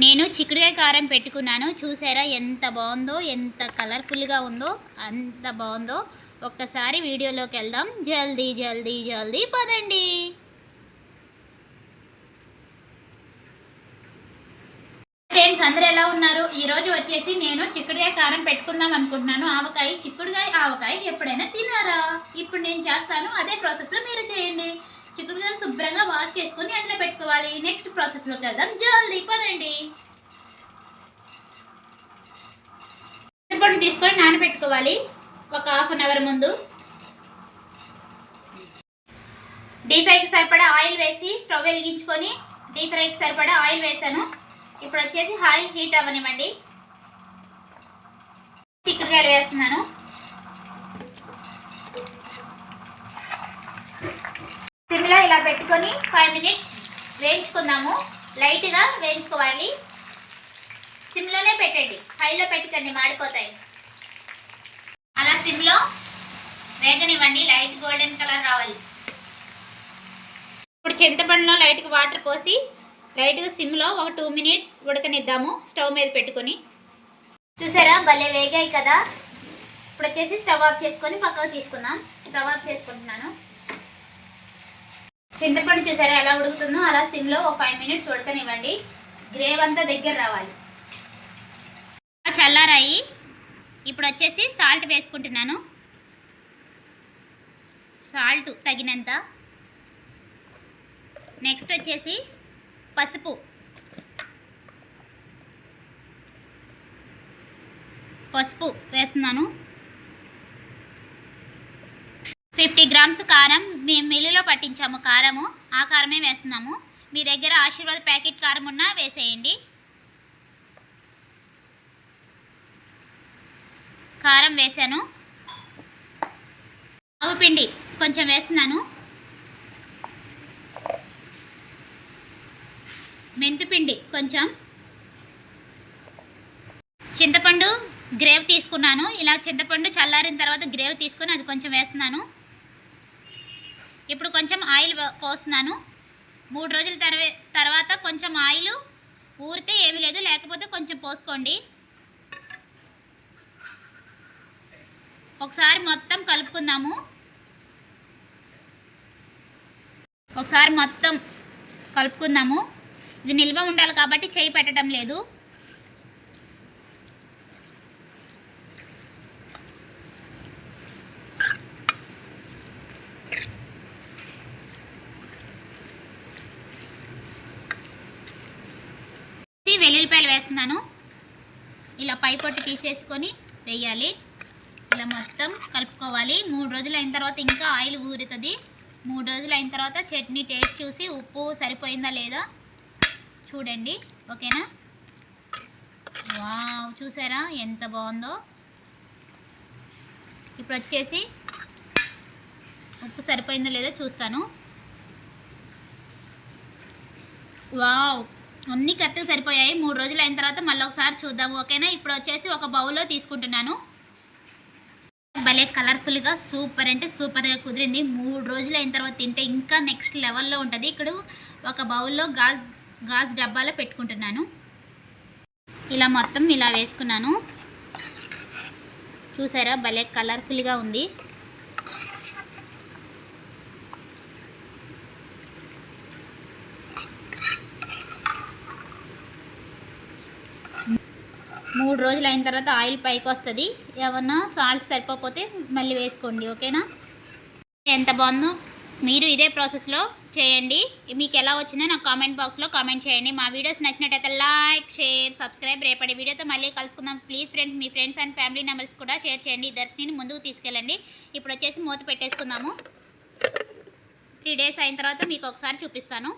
నేను చిక్కుడుకాయ కారం పెట్టుకున్నాను. చూసారా ఎంత బాగుందో ఎంత కలర్ఫుల్గా ఉందో అంత బాగుందో. ఒక్కసారి వీడియోలోకి వెళ్దాం. జల్దీ జల్దీ జల్దీ పదండి. ఫ్రెండ్స్ అందరూ ఎలా ఉన్నారు? ఈరోజు వచ్చేసి నేను చిక్కుడుకాయ కారం పెట్టుకుందాం అనుకుంటున్నాను. ఆవకాయ చిక్కుడుకాయ ఆవకాయ ఎప్పుడైనా తినారా ఇప్పుడు నేను చేస్తాను. అదే ప్రాసెస్లో మీరు చేయండి. వాష్ చేసుకుని ఎండలో పెట్టుకోవాలి. నెక్స్ట్ ప్రాసెస్లోకి వెళ్దాం జల్దీ పదండి. చింతపండు తీసుకొని నానబెట్టుకోవాలి ఒక హాఫ్ అన్ అవర్ ముందు. డీప్ ఫ్రైకి సరిపడా ఆయిల్ వేసి స్టవ్ వెలిగించుకొని డీప్ ఫ్రైకి సరిపడా ఆయిల్ వేసాను. ఇప్పుడు వచ్చేసి ఆయిల్ హీట్ అవ్వనివ్వండి. చిక్కుడుకాయలు వేస్తున్నాను సిమ్లో ఇలా పెట్టుకొని ఫైవ్ మినిట్స్ వేయించుకుందాము. లైట్గా వేయించుకోవాలి. సిమ్లోనే పెట్టండి. హైలో పెట్టకండి మాడిపోతాయి. అలా సిమ్లో వేగనివ్వండి. లైట్ గోల్డెన్ కలర్ రావాలి. ఇప్పుడు చింతపండులో లైట్గా వాటర్ పోసి లైట్గా సిమ్లో ఒక టూ మినిట్స్ ఉడకనిద్దాము. స్టవ్ మీద పెట్టుకొని. చూసారా? భలే వేగాయి కదా. ఇప్పుడు వచ్చేసి స్టవ్ ఆఫ్ చేసుకొని పక్కకు తీసుకుందాం. స్టవ్ ఆఫ్ చేసుకుంటున్నాను. చింతపండు చూసారా ఎలా ఉడుకుతుందో? అలా సిమ్లో ఒక ఫైవ్ మినిట్స్ ఉడకనివ్వండి. గ్రేవ్ అంతా దగ్గర రావాలి. చల్లారాయి. ఇప్పుడు వచ్చేసి సాల్ట్ వేసుకుంటున్నాను. సాల్ట్ తగినంత. నెక్స్ట్ వచ్చేసి పసుపు. పసుపు వేస్తున్నాను. ఫిఫ్టీ గ్రామ్స్ కారం మేము మిల్లులో పట్టించాము కారము. ఆ కారమే వేస్తున్నాము. మీ దగ్గర ఆశీర్వాద్ ప్యాకెట్ కారం ఉన్నా వేసేయండి. కారం వేసాను. ఆవు పిండి కొంచెం వేస్తున్నాను. మెంతిపిండి కొంచెం. చింతపండు గ్రేవ్ తీసుకున్నాను. ఇలా చింతపండు చల్లారిన తర్వాత గ్రేవ్ తీసుకొని అది కొంచెం వేస్తున్నాను. ఇప్పుడు కొంచెం ఆయిల్ పోస్తున్నాను. మూడు రోజుల తర్వా తర్వాత కొంచెం ఆయిల్ ఊరితే ఏమీ లేదు. లేకపోతే కొంచెం పోసుకోండి. ఒకసారి మొత్తం కలుపుకుందాము. ఒకసారి మొత్తం కలుపుకుందాము. ఇది నిల్వ ఉండాలి కాబట్టి చేయి పెట్టడం లేదు. ఈ వెల్లుల్లిపాయలు వేస్తున్నాను. ఇలా పై పొట్టు తీసేసుకొని వేయాలి. ఇలా మొత్తం కలుపుకోవాలి. మూడు రోజులు అయిన తర్వాత ఇంకా ఆయిల్ ఊరుతుంది. మూడు రోజులు అయిన తర్వాత చట్నీ టేస్ట్ చూసి ఉప్పు సరిపోయిందా లేదా చూడండి. ఓకేనా? వావ్ చూసారా? ఎంత బాగుందో. ఇప్పుడు వచ్చేసి ఉప్పు సరిపోయిందో లేదో చూస్తాను. వావ్ అన్నీ కరెక్ట్గా సరిపోయాయి. మూడు రోజులు అయిన తర్వాత మళ్ళీ ఒకసారి చూద్దాము ఓకేనా? ఇప్పుడు వచ్చేసి ఒక బౌల్లో తీసుకుంటున్నాను. భలే కలర్ఫుల్గా సూపర్ అంటే సూపర్గా కుదిరింది. మూడు రోజులు అయిన తర్వాత తింటే ఇంకా నెక్స్ట్ లెవెల్లో ఉంటుంది. ఇక్కడ ఒక బౌల్లో గాజ్ గాజ్ డబ్బాలో పెట్టుకుంటున్నాను. ఇలా మొత్తం ఇలా వేసుకున్నాను. చూసారా? భలే కలర్ఫుల్గా ఉంది. మూడు రోజులు అయిన తర్వాత ఆయిల్ పైకి వస్తుంది. ఏమన్నా సాల్ట్ సరిపోతే మళ్ళీ వేసుకోండి ఓకేనా? ఎంత బాగుందో మీరు ఇదే ప్రాసెస్లో చేయండి. మీకు ఎలా వచ్చిందో నాకు కామెంట్ బాక్స్లో కామెంట్ చేయండి. మా వీడియోస్ నచ్చినట్టయితే లైక్ షేర్ సబ్స్క్రైబ్ రేపటి వీడియోతో మళ్ళీ కలుసుకుందాం. ప్లీజ్ ఫ్రెండ్స్ మీ ఫ్రెండ్స్ అండ్ ఫ్యామిలీ మెంబర్స్ కూడా షేర్ చేయండి. ఈ దర్శనిని ముందుకు తీసుకెళ్ళండి. ఇప్పుడు వచ్చేసి మూత పెట్టేసుకుందాము. త్రీ డేస్ అయిన తర్వాత మీకు ఒకసారి చూపిస్తాను.